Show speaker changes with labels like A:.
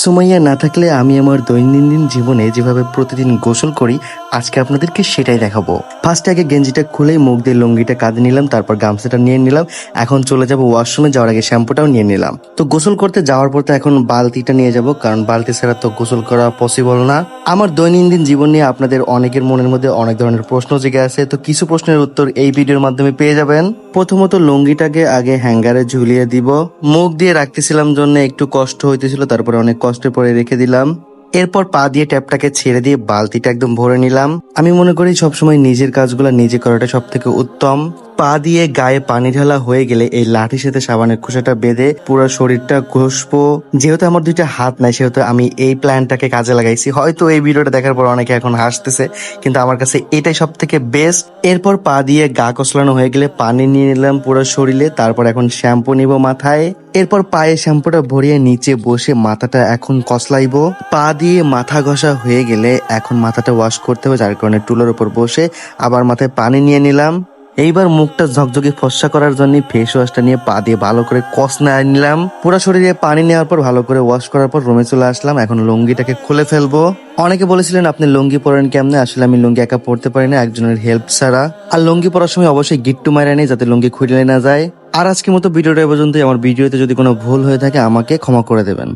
A: সুমাইয়া না থাকলে আমি আমার দৈনন্দিন জীবনে যেভাবে প্রতিদিন গোসল করি আজকে আপনাদেরকে সেটাই দেখাবো। ফার্স্টে আগে গেঞ্জিটা খুলেই মুখ দিয়ে লুঙ্গিটা কাঁধে নিলাম, তারপর গামছাটা নিয়ে নিলাম। এখন চলে যাব ওয়াশরুমে যাওয়ার আগে শ্যাম্পুটাও নিয়ে নিলাম। তো গোসল করতে যাওয়ার পর তো এখন বালতিটা নিয়ে যাব, কারণ বালতি ছাড়া তো গোসল করা পসিবল না। আমার দৈনন্দিন জীবন নিয়ে আপনাদের অনেকের মনের মধ্যে অনেক ধরনের প্রশ্ন জেগে আছে, তো কিছু প্রশ্নের উত্তর এই ভিডিওর মাধ্যমে পেয়ে যাবেন। প্রথমত লুঙ্গিটাকে আগে হ্যাঙ্গারে ঝুলিয়ে দিব। মুখ দিয়ে রাখতেছিলাম জন্য একটু কষ্ট হইতেছিল, তারপরে অনেক কষ্টের পরে রেখে দিলাম। এরপর পা দিয়ে ট্যাপটাকে ছেড়ে দিয়ে বালতিটা একদম ভরে নিলাম। আমি মনে করি সবসময় নিজের কাজগুলো নিজে করাটা সব থেকে উত্তম। পা দিয়ে গায়ে পানি ঢালা হয়ে গেলে এই লাঠির সাথে সাবানের খোসাটা বেঁধে পুরো শরীরটা ঘষবো। যেহেতু আমার দুইটা হাত নাই, সেহেতু আমি এই প্ল্যানটাকে কাজে লাগাইছি। হয়তো এই ভিডিওটা দেখার পর অনেকে এখন হাসতেছে, কিন্তু আমার কাছে এটাই সব থেকে বেস্ট এরপর পা দিয়ে গা কসলানো হয়ে গেলে পানি নিয়ে নিলাম পুরো শরীরে, তারপর এখন শ্যাম্পু নিব মাথায়। এরপর পায়ে শ্যাম্পুটা ভরিয়ে নিচে বসে মাথাটা এখন কসলাইবো পা দিয়ে মাথা ঘষা হয়ে গেলে এখন মাথাটা ওয়াশ করতে হবে, যার কারণে টুলের উপর বসে আবার মাথায় পানি নিয়ে নিলাম। এইবার মুখটা ঝকঝকে ফর্সা করার জন্য ফেস ওয়াশটা নিয়ে পা দিয়ে ভালো করে কস না নিলাম। পুরো শরীরে পানি নেওয়ার পর ভালো করে ওয়াশ করার পর রুমে চলে আসলাম। এখন লুঙ্গিটাকে খুলে ফেলব। অনেকে বলেছিলেন, আপনি লুঙ্গি পরেন কেমনে? আসলে আমি লুঙ্গি একা পড়তে পারি না, একজনের হেল্প ছাড়া। আর লুঙ্গি পরার সময় অবশ্যই গিট্টু মারা নেই যাতে লুঙ্গি খুলে না যায়। আর আজকের মতো ভিডিওটা এ পর্যন্তই। আমার ভিডিওতে যদি কোনো ভুল হয়ে থাকে আমাকে ক্ষমা করে দেবেন।